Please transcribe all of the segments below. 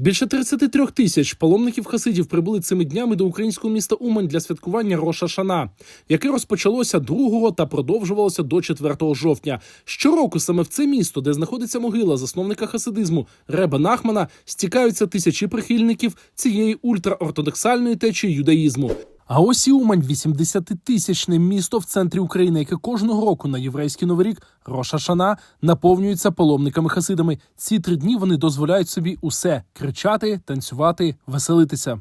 Більше 33 тисяч паломників хасидів прибули цими днями до українського міста Умань для святкування Роша Шана, яке розпочалося 2 та продовжувалося до 4 жовтня. Щороку саме в це місто, де знаходиться могила засновника хасидизму Реба Нахмана, стікаються тисячі прихильників цієї ультраортодоксальної течії юдаїзму. А ось і Умань 80-тисячне місто в центрі України, яке кожного року на єврейський новий рік Роша Шана наповнюється паломниками-хасидами. Ці три дні вони дозволяють собі усе кричати, танцювати, веселитися.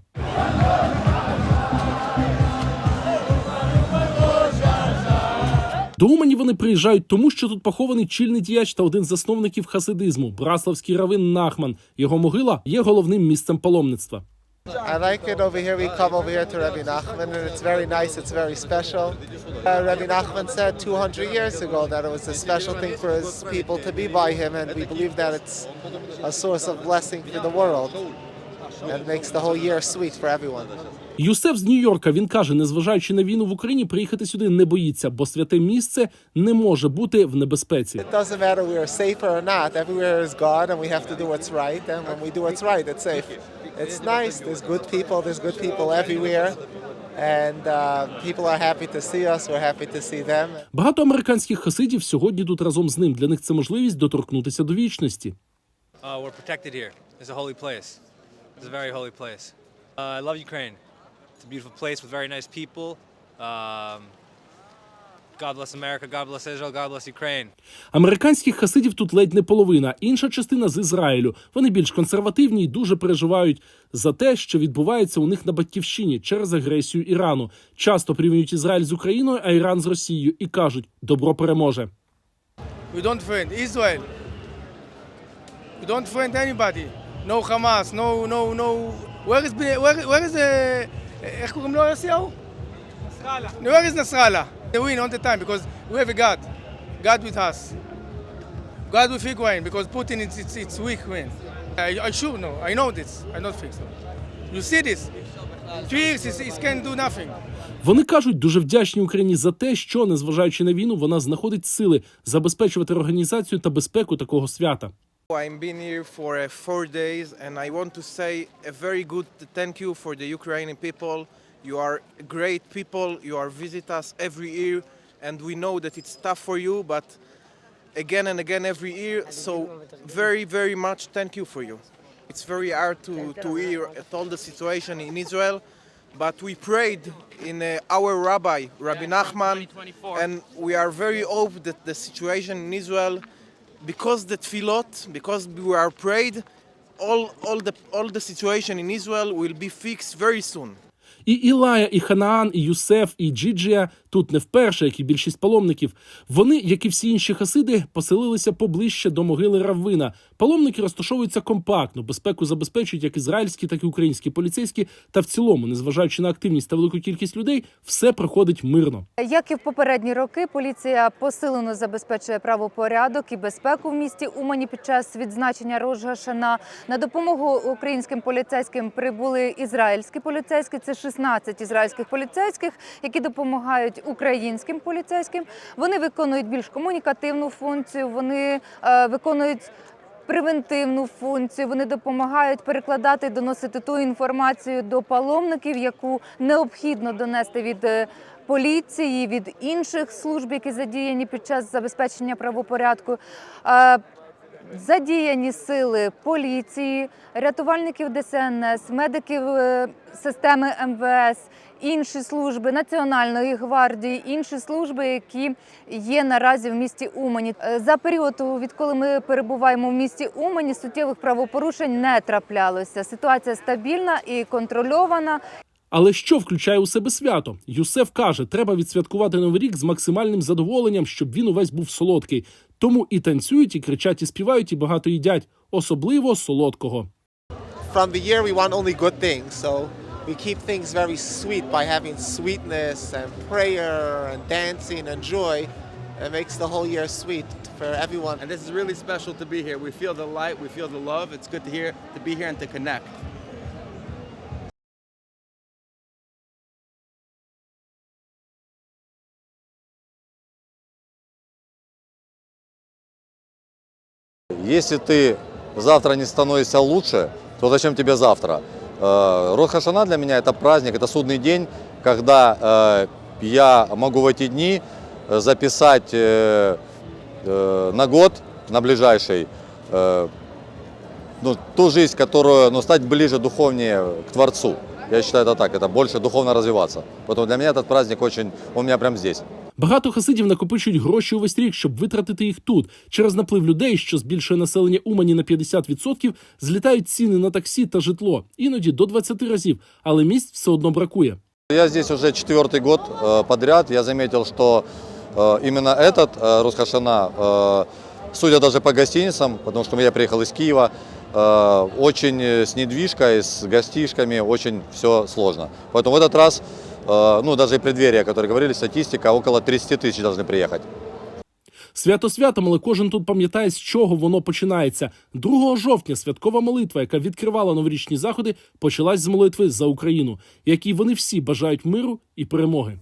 До Умані вони приїжджають тому, що тут похований чільний діяч та один з засновників хасидизму Браславський равин Нахман. Його могила є головним місцем паломництва. I like it over here. We come over here to Rabbi Nachman, and it's very nice. It's very special. Uh, Rabbi Nachman said 200 years ago that it was a special thing for his people to be by him, and we believe that it's a source of blessing for the world and makes the whole year sweet for everyone. Юсеф з Нью-Йорка він каже, незважаючи на війну в Україні, приїхати сюди не боїться, бо святе місце не може бути в небезпеці. It's nice. There's good people. There's good people everywhere, and uh, people are happy to see us. We're happy to see them. Багато американських хасидів сьогодні тут разом з ним. Для них це можливість доторкнутися до вічності. Uh, we're protected here. It's a holy place. It's a very holy place. Uh, I love Ukraine. It's a beautiful place with very nice people. Um, God bless America. God bless Israel. God bless Ukraine. Американських хасидів тут ледь не половина, інша частина з Ізраїлю. Вони більш консервативні і дуже переживають за те, що відбувається у них на батьківщині через агресію Ірану. Часто порівнюють Ізраїль з Україною, а Іран з Росією і кажуть, добро переможе. We don't friend Israel. We don't friend anybody. No Hamas, no, no, no. Where is, where, where is, uh, איך קוראים לו יוסיהו? נסראללה. Where is נסראללה? They win all the time because we have a God. God with us. God with Ukraine because Putin it's, it's, it's weak man. I, I sure know. I know this. I not fix it. You see this? Three years it, it can do nothing. Вони кажуть, дуже вдячні Україні за те, що, незважаючи на війну, вона знаходить сили забезпечувати організацію та безпеку такого свята. I've been here for uh, four days, and I want to say a very good thank you for the Ukrainian people. You are great people. You are visit us every year, and we know that it's tough for you, but again and again every year. So very, very much thank you for you. It's very hard to, to hear at all the situation in Israel, but we prayed in uh, our rabbi, Rabbi Nachman, and we are very hope that the situation in Israel because the tefillot, because we are prayed, all, all, the, all the situation in Israel will be fixed very soon. І Ілая, і Ханаан, і Юсеф, і Джіджія тут не вперше, як і більшість паломників. Вони, як і всі інші хасиди, поселилися поближче до могили Раввина. Паломники розташовуються компактно, безпеку забезпечують як ізраїльські, так і українські поліцейські. Та в цілому, незважаючи на активність та велику кількість людей, все проходить мирно. Як і в попередні роки, поліція посилено забезпечує правопорядок і безпеку в місті Умані під час відзначення Рожгашана. На допомогу українським поліцейським прибули ізраїльські поліцейські. Це 16 ізраїльських поліцейських, які допомагають українським поліцейським. Вони виконують більш комунікативну функцію. Вони е, виконують превентивну функцію. Вони допомагають перекладати доносити ту інформацію до паломників, яку необхідно донести від е, поліції, від інших служб, які задіяні під час забезпечення правопорядку. Задіяні сили поліції, рятувальників ДСНС, медиків е, системи МВС, інші служби Національної гвардії, інші служби, які є наразі в місті Умані. Е, За період, відколи ми перебуваємо в місті Умані, суттєвих правопорушень не траплялося. Ситуація стабільна і контрольована. Але що включає у себе свято? Юсеф каже, треба відсвяткувати новий рік з максимальним задоволенням, щоб він увесь був солодкий. Тому і танцюють, і кричать, і співають, і багато їдять, особливо солодкого. From the year, we want only good things. So we keep things very sweet by having sweetness and prayer and dancing and joy. It makes the whole year sweet for everyone. And this is really special to be here. We feel the light, we feel the love. It's good to hear to be here and to connect. Если ты завтра не становишься лучше, то зачем тебе завтра? Э, Рот Хашана для меня это праздник, это судный день, когда э, я могу в эти дни э, записать на год, на ближайший, ну, ту жизнь, которую, ну, стать ближе духовнее к Творцу. Я считаю это так, это больше духовно развиваться. Поэтому для меня этот праздник очень, он у меня прям здесь. Багато хасидів накопичують гроші увесь рік, щоб витратити їх тут. Через наплив людей, що збільшує населення Умані на 50%, злітають ціни на таксі та житло, іноді до 20 разів, але місць все одно бракує. Я здесь уже четвертый год э, подряд. Я заметил, что э, именно этот э, Русхашана, э, судя даже по гостиницам, потому что я приехал из Киева, э, очень э, с недвижкой, с гостишками, очень все сложно. Поэтому в этот раз, э, ну даже и преддверие, которые говорили, статистика, около 30 тысяч должны приехать. Свято святом, але кожен тут пам'ятає, з чого воно починається. 2 жовтня святкова молитва, яка відкривала новорічні заходи, почалась з молитви за Україну, якій вони всі бажають миру і перемоги.